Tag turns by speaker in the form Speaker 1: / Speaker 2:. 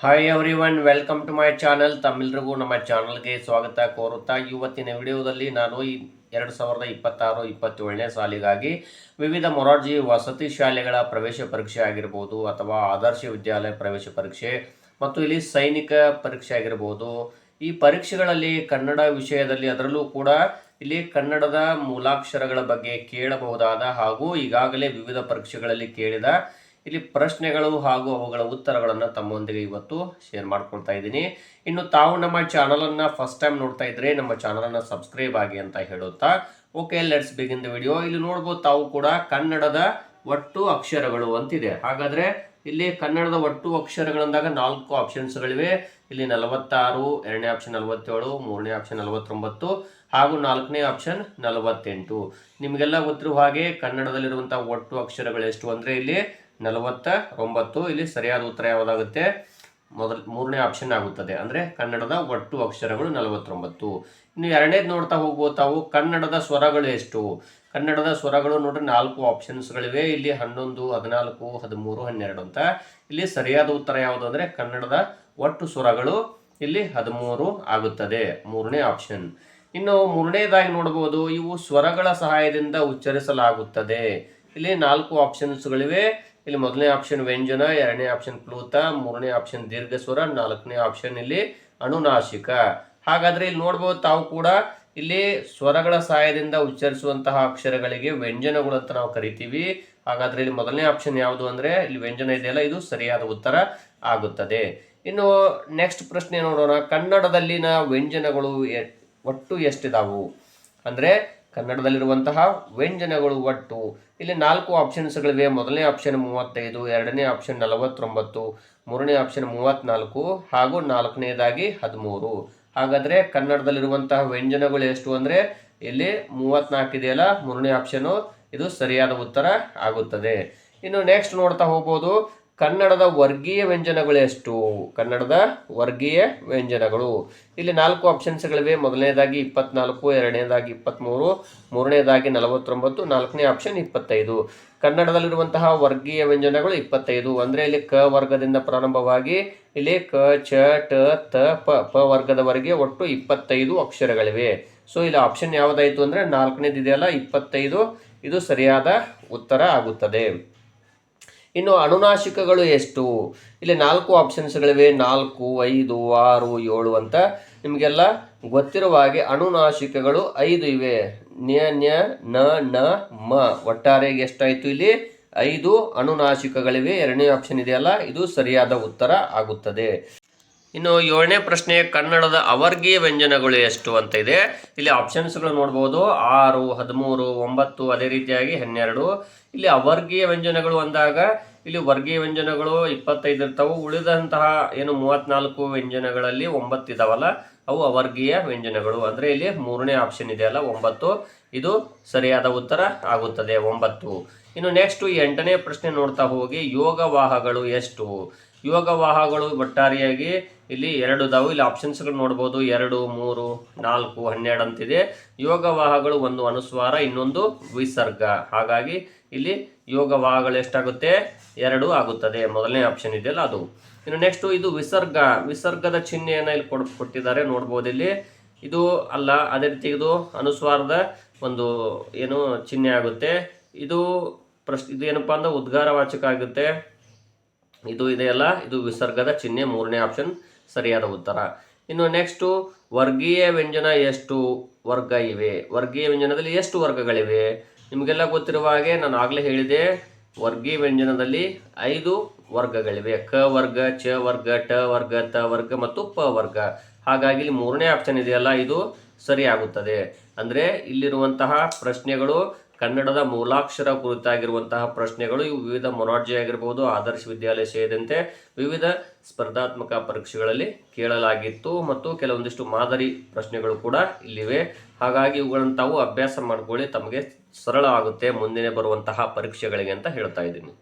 Speaker 1: Hi everyone welcome to my channel ತಮ್ಮೆಲ್ಲರಿಗೂ ನಮ್ಮ ಚಾನಲ್ಗೆ ಸ್ವಾಗತ. ಕೋರುತ್ತಾ, ಇವತ್ತಿನ ವಿಡಿಯೋದಲ್ಲಿ ನಾನು ಈ ಎರಡು ಸಾವಿರದ ಇಪ್ಪತ್ತಾರು, ಇಪ್ಪತ್ತೇಳನೇ ಸಾಲಿಗಾಗಿ ವಿವಿಧ ಮೊರಾರ್ಜಿ ವಸತಿ ಶಾಲೆಗಳ ಪ್ರವೇಶ ಪರೀಕ್ಷೆ ಆಗಿರ್ಬೋದು ಅಥವಾ ಆದರ್ಶ ವಿದ್ಯಾಲಯ ಪ್ರವೇಶ ಪರೀಕ್ಷೆ ಮತ್ತು ಇಲ್ಲಿ ಸೈನಿಕ ಪರೀಕ್ಷೆ ಆಗಿರ್ಬೋದು. ಈ ಪರೀಕ್ಷೆಗಳಲ್ಲಿ ಕನ್ನಡ ವಿಷಯದಲ್ಲಿ ಅದರಲ್ಲೂ ಕೂಡ ಇಲ್ಲಿ ಕನ್ನಡದ ಮೂಲಾಕ್ಷರಗಳ ಬಗ್ಗೆ ಕೇಳಬಹುದಾದ ಹಾಗೂ ಈಗಾಗಲೇ ವಿವಿಧ ಪರೀಕ್ಷೆಗಳಲ್ಲಿ ಕೇಳಿದ ಇಲ್ಲಿ ಪ್ರಶ್ನೆಗಳು ಹಾಗೂ ಅವುಗಳ ಉತ್ತರಗಳನ್ನು ತಮ್ಮೊಂದಿಗೆ ಇವತ್ತು ಶೇರ್ ಮಾಡ್ಕೊಳ್ತಾ ಇದ್ದೀನಿ. ಇನ್ನು ತಾವು ನಮ್ಮ ಚಾನಲನ್ನು ಫಸ್ಟ್ ಟೈಮ್ ನೋಡ್ತಾ ಇದ್ರೆ ನಮ್ಮ ಚಾನಲನ್ನು ಸಬ್ಸ್ಕ್ರೈಬ್ ಆಗಿ ಅಂತ ಹೇಳುತ್ತಾ. Okay let's begin the video ಇಲ್ಲಿ ನೋಡ್ಬೋದು ತಾವು ಕೂಡ ಕನ್ನಡದ ಒಟ್ಟು ಅಕ್ಷರಗಳು ಅಂತಿದೆ. ಹಾಗಾದ್ರೆ ಇಲ್ಲಿ ಕನ್ನಡದ ಒಟ್ಟು ಅಕ್ಷರಗಳಂದಾಗ ನಾಲ್ಕು ಆಪ್ಷನ್ಸ್ಗಳಿವೆ ಇಲ್ಲಿ ನಲವತ್ತಾರು, ಎರಡನೇ ಆಪ್ಷನ್ ನಲವತ್ತೇಳು, ಮೂರನೇ ಆಪ್ಷನ್ ನಲವತ್ತೊಂಬತ್ತು ಹಾಗೂ ನಾಲ್ಕನೇ ಆಪ್ಷನ್ ನಲವತ್ತೆಂಟು. ನಿಮಗೆಲ್ಲ ಗೊತ್ತಿರುವ ಹಾಗೆ ಕನ್ನಡದಲ್ಲಿರುವಂಥ ಒಟ್ಟು ಅಕ್ಷರಗಳು ಎಷ್ಟು ಅಂದರೆ ಇಲ್ಲಿ ನಲವತ್ತ ಒಂಬತ್ತು ಇಲ್ಲಿ ಸರಿಯಾದ ಉತ್ತರ ಯಾವುದಾಗುತ್ತೆ? ಮೊದಲ ಮೂರನೇ ಆಪ್ಷನ್ ಆಗುತ್ತದೆ. ಅಂದರೆ ಕನ್ನಡದ ಒಟ್ಟು ಅಕ್ಷರಗಳು ನಲವತ್ತೊಂಬತ್ತು. ಇನ್ನು ಎರಡನೇದು ನೋಡ್ತಾ ಹೋಗ್ಬೋದು ತಾವು ಕನ್ನಡದ ಸ್ವರಗಳು ಎಷ್ಟು? ಕನ್ನಡದ ಸ್ವರಗಳು ನೋಡ್ರಿ ನಾಲ್ಕು ಆಪ್ಷನ್ಸ್ಗಳಿವೆ ಇಲ್ಲಿ ಹನ್ನೊಂದು, ಹದಿನಾಲ್ಕು, ಹದಿಮೂರು, ಹನ್ನೆರಡು ಅಂತ. ಇಲ್ಲಿ ಸರಿಯಾದ ಉತ್ತರ ಯಾವುದು ಅಂದರೆ ಕನ್ನಡದ ಒಟ್ಟು ಸ್ವರಗಳು ಇಲ್ಲಿ ಹದಿಮೂರು ಆಗುತ್ತದೆ. ಮೂರನೇ ಆಪ್ಷನ್ ಇನ್ನು ಮೂರನೇದಾಗಿ ನೋಡ್ಬೋದು. ಇವು ಸ್ವರಗಳ ಸಹಾಯದಿಂದ ಉಚ್ಚರಿಸಲಾಗುತ್ತದೆ. ಇಲ್ಲಿ ನಾಲ್ಕು ಆಪ್ಷನ್ಸ್ಗಳಿವೆ ಇಲ್ಲಿ ಮೊದಲನೇ ಆಪ್ಷನ್ ವ್ಯಂಜನ, ಎರಡನೇ ಆಪ್ಷನ್ ಪ್ಲೂತ, ಮೂರನೇ ಆಪ್ಷನ್ ದೀರ್ಘ ಸ್ವರ ನಾಲ್ಕನೇ ಆಪ್ಷನ್ ಇಲ್ಲಿ ಅನುನಾಸಿಕ. ಹಾಗಾದ್ರೆ ಇಲ್ಲಿ ನೋಡ್ಬೋದು ತಾವು ಕೂಡ ಇಲ್ಲಿ ಸ್ವರಗಳ ಸಹಾಯದಿಂದ ಉಚ್ಚರಿಸುವಂತಹ ಅಕ್ಷರಗಳಿಗೆ ವ್ಯಂಜನಗಳು ಅಂತ ನಾವು ಕರಿತೀವಿ. ಹಾಗಾದ್ರೆ ಇಲ್ಲಿ ಮೊದಲನೇ ಆಪ್ಷನ್ ಯಾವುದು ಅಂದ್ರೆ ಇಲ್ಲಿ ವ್ಯಂಜನ ಇದೆಯಲ್ಲ ಇದು ಸರಿಯಾದ ಉತ್ತರ ಆಗುತ್ತದೆ. ಇನ್ನು ನೆಕ್ಸ್ಟ್ ಪ್ರಶ್ನೆ ನೋಡೋಣ. ಕನ್ನಡದಲ್ಲಿನ ವ್ಯಂಜನಗಳು ಒಟ್ಟು ಎಷ್ಟಿದಾವು? ಅಂದ್ರೆ ಕನ್ನಡದಲ್ಲಿರುವಂತಹ ವ್ಯಂಜನಗಳು ಒಟ್ಟು. ಇಲ್ಲಿ ನಾಲ್ಕು ಆಪ್ಷನ್ಸ್ಗಳಿವೆ ಮೊದಲನೇ ಆಪ್ಷನ್ ಮೂವತ್ತೈದು, ಎರಡನೇ ಆಪ್ಷನ್ ನಲವತ್ತೊಂಬತ್ತು, ಮೂರನೇ ಆಪ್ಷನ್ ಮೂವತ್ತ್ನಾಲ್ಕು ಹಾಗೂ ನಾಲ್ಕನೇದಾಗಿ ಹದಿಮೂರು. ಹಾಗಾದರೆ ಕನ್ನಡದಲ್ಲಿರುವಂತಹ ವ್ಯಂಜನಗಳು ಎಷ್ಟು ಅಂದರೆ ಇಲ್ಲಿ ಮೂವತ್ನಾಲ್ಕು ಇದೆಯಲ್ಲ, ಮೂರನೇ ಆಪ್ಷನು ಇದು ಸರಿಯಾದ ಉತ್ತರ ಆಗುತ್ತದೆ. ಇನ್ನು ನೆಕ್ಸ್ಟ್ ನೋಡ್ತಾ ಹೋಗ್ಬೋದು. ಕನ್ನಡದ ವರ್ಗೀಯ ವ್ಯಂಜನಗಳು ಎಷ್ಟು? ಕನ್ನಡದ ವರ್ಗೀಯ ವ್ಯಂಜನಗಳು. ಇಲ್ಲಿ ನಾಲ್ಕು ಆಪ್ಷನ್ಸ್ಗಳಿವೆ ಮೊದಲನೇದಾಗಿ ಇಪ್ಪತ್ನಾಲ್ಕು, ಎರಡನೇದಾಗಿ ಇಪ್ಪತ್ತ್ಮೂರು ಮೂರನೇದಾಗಿ ನಲವತ್ತೊಂಬತ್ತು, ನಾಲ್ಕನೇ ಆಪ್ಷನ್ ಇಪ್ಪತ್ತೈದು. ಕನ್ನಡದಲ್ಲಿರುವಂತಹ ವರ್ಗೀಯ ವ್ಯಂಜನಗಳು ಇಪ್ಪತ್ತೈದು. ಅಂದರೆ ಇಲ್ಲಿ ಕ ವರ್ಗದಿಂದ ಪ್ರಾರಂಭವಾಗಿ ಇಲ್ಲಿ ಕ, ಚ, ಟ, ತ, ಪ ಪ ವರ್ಗದವರೆಗೆ ಒಟ್ಟು ಇಪ್ಪತ್ತೈದು ಅಕ್ಷರಗಳಿವೆ. ಸೊ ಇಲ್ಲಿ ಆಪ್ಷನ್ ಯಾವುದಾಯಿತು ಅಂದರೆ ನಾಲ್ಕನೇದು ಇದೆಯಲ್ಲ ಇಪ್ಪತ್ತೈದು. ಇದು ಸರಿಯಾದ ಉತ್ತರ ಆಗುತ್ತದೆ. ಇನ್ನು ಅನುನಾಸಿಕಗಳು ಎಷ್ಟು? ಇಲ್ಲಿ ನಾಲ್ಕು ಆಪ್ಷನ್ಸ್ಗಳಿವೆ ನಾಲ್ಕು, ಐದು, ಆರು, ಏಳು ಅಂತ ನಿಮಗೆಲ್ಲ ಗೊತ್ತಿರುವ ಹಾಗೆ ಅಣುನಾಶಿಕಗಳು ಐದು ಇವೆ. ನ್ಯ ನ್ಯ, ನ ನ, ಮ. ಒಟ್ಟಾರೆಗೆ ಎಷ್ಟಾಯಿತು ಇಲ್ಲಿ? ಐದು ಅಣುನಾಶಿಕಗಳಿವೆ ಎರಡನೇ ಆಪ್ಷನ್ ಇದೆಯಲ್ಲ? ಇದು ಸರಿಯಾದ ಉತ್ತರ ಆಗುತ್ತದೆ. ಇನ್ನು ಏಳನೇ ಪ್ರಶ್ನೆ, ಕನ್ನಡದ ಅವರ್ಗೀಯ ವ್ಯಂಜನಗಳು ಎಷ್ಟು ಅಂತ ಇದೆ. ಇಲ್ಲಿ ಆಪ್ಷನ್ಸ್ಗಳು ನೋಡ್ಬೋದು. ಆರು, ಹದಿಮೂರು, ಒಂಬತ್ತು, ಅದೇ ರೀತಿಯಾಗಿ ಹನ್ನೆರಡು. ಇಲ್ಲಿ ಅವರ್ಗೀಯ ವ್ಯಂಜನಗಳು ಅಂದಾಗ, ಇಲ್ಲಿ ವರ್ಗೀಯ ವ್ಯಂಜನಗಳು ಇಪ್ಪತ್ತೈದು ಇರ್ತಾವೆ. ಉಳಿದಂತಹ ಏನು ಮೂವತ್ನಾಲ್ಕು ವ್ಯಂಜನಗಳಲ್ಲಿ ಒಂಬತ್ತು ಇದಾವಲ್ಲ, ಅವು ಅವರ್ಗೀಯ ವ್ಯಂಜನಗಳು. ಅಂದರೆ ಇಲ್ಲಿ ಮೂರನೇ ಆಪ್ಷನ್ ಇದೆಯಲ್ಲ ಒಂಬತ್ತು. ಇದು ಸರಿಯಾದ ಉತ್ತರ ಆಗುತ್ತದೆ, ಒಂಬತ್ತು. ಇನ್ನು ನೆಕ್ಸ್ಟ್ ಎಂಟನೇ ಪ್ರಶ್ನೆ ನೋಡ್ತಾ ಹೋಗಿ ಯೋಗವಾಹಗಳು ಎಷ್ಟು? ಯೋಗವಾಹಗಳು ಒಟ್ಟಾರೆಯಾಗಿ ಇಲ್ಲಿ ಎರಡು ಇದಾವೆ ಇಲ್ಲಿ ಆಪ್ಷನ್ಸ್ಗಳು ನೋಡ್ಬೋದು. ಎರಡು, ಮೂರು, ನಾಲ್ಕು, ಹನ್ನೆರಡು ಅಂತಿದೆ. ಯೋಗ ವಾಹಗಳು ಒಂದು ಅನುಸ್ವಾರ, ಇನ್ನೊಂದು ವಿಸರ್ಗ. ಹಾಗಾಗಿ ಇಲ್ಲಿ ಯೋಗವಾಹಗಳು ಎಷ್ಟಾಗುತ್ತೆ? ಎರಡು ಆಗುತ್ತದೆ. ಮೊದಲನೇ ಆಪ್ಷನ್ ಇದೆಯಲ್ಲ ಅದು. ಇನ್ನು ನೆಕ್ಸ್ಟು ಇದು ವಿಸರ್ಗ. ವಿಸರ್ಗದ ಚಿಹ್ನೆಯನ್ನು ಇಲ್ಲಿ ಕೊಡ್, ಕೊಟ್ಟಿದ್ದಾರೆ. ನೋಡ್ಬೋದು ಇಲ್ಲಿ. ಇದು ಅಲ್ಲ, ಅದೇ ರೀತಿ ಇದು ಅನುಸ್ವಾರದ ಒಂದು ಏನು ಚಿಹ್ನೆ ಆಗುತ್ತೆ. ಇದು ಪ್ರಶ್, ಇದು ಏನಪ್ಪಾ ಅಂದ್ರೆ ಉದ್ಗಾರವಾಚಕ ಆಗುತ್ತೆ. ಇದು ಇದೆಯಲ್ಲ ಇದು ವಿಸರ್ಗದ ಚಿಹ್ನೆ ಮೂರನೇ ಆಪ್ಷನ್ ಸರಿಯಾದ ಉತ್ತರ. ಇನ್ನು ನೆಕ್ಸ್ಟು ವರ್ಗೀಯ ವ್ಯಂಜನ ಎಷ್ಟು ವರ್ಗ ಇವೆ? ವರ್ಗೀಯ ವ್ಯಂಜನದಲ್ಲಿ ಎಷ್ಟು ವರ್ಗಗಳಿವೆ? ನಿಮಗೆಲ್ಲ ಗೊತ್ತಿರುವ ಹಾಗೆ ನಾನು ಆಗಲೇ ಹೇಳಿದೆ, ವರ್ಗೀಯ ವ್ಯಂಜನದಲ್ಲಿ ಐದು ವರ್ಗಗಳಿವೆ. ಕ ವರ್ಗ, ಚ ವರ್ಗ, ಟ ವರ್ಗ, ತ ವರ್ಗ ಮತ್ತು ಪ ವರ್ಗ. ಹಾಗಾಗಿ ಇಲ್ಲಿ ಮೂರನೇ ಆಪ್ಷನ್ ಇದೆಯಲ್ಲ, ಇದು ಸರಿಯಾಗುತ್ತದೆ. ಅಂದರೆ ಇಲ್ಲಿರುವಂತಹ ಪ್ರಶ್ನೆಗಳು ಕನ್ನಡದ ಮೂಲಾಕ್ಷರ ಕುರಿತಾಗಿರುವಂತಹ ಪ್ರಶ್ನೆಗಳು ಇವು. ವಿವಿಧ ಮೊನಾರ್ಜಿ ಆಗಿರ್ಬೋದು ಆದರ್ಶ ವಿದ್ಯಾಲಯ ಸೇರಿದಂತೆ ವಿವಿಧ ಸ್ಪರ್ಧಾತ್ಮಕ ಪರೀಕ್ಷೆಗಳಲ್ಲಿ ಕೇಳಲಾಗಿತ್ತು ಮತ್ತು ಕೆಲವೊಂದಿಷ್ಟು ಮಾದರಿ ಪ್ರಶ್ನೆಗಳು ಕೂಡ ಇಲ್ಲಿವೆ. ಹಾಗಾಗಿ ಇವುಗಳನ್ನು ತಾವು ಅಭ್ಯಾಸ ಮಾಡಿಕೊಳ್ಳಿ, ತಮಗೆ ಸರಳ ಆಗುತ್ತೆ ಮುಂದಿನ ಬರುವಂತಹ ಪರೀಕ್ಷೆಗಳಿಗೆ ಅಂತ ಹೇಳ್ತಾ ಇದ್ದೀನಿ.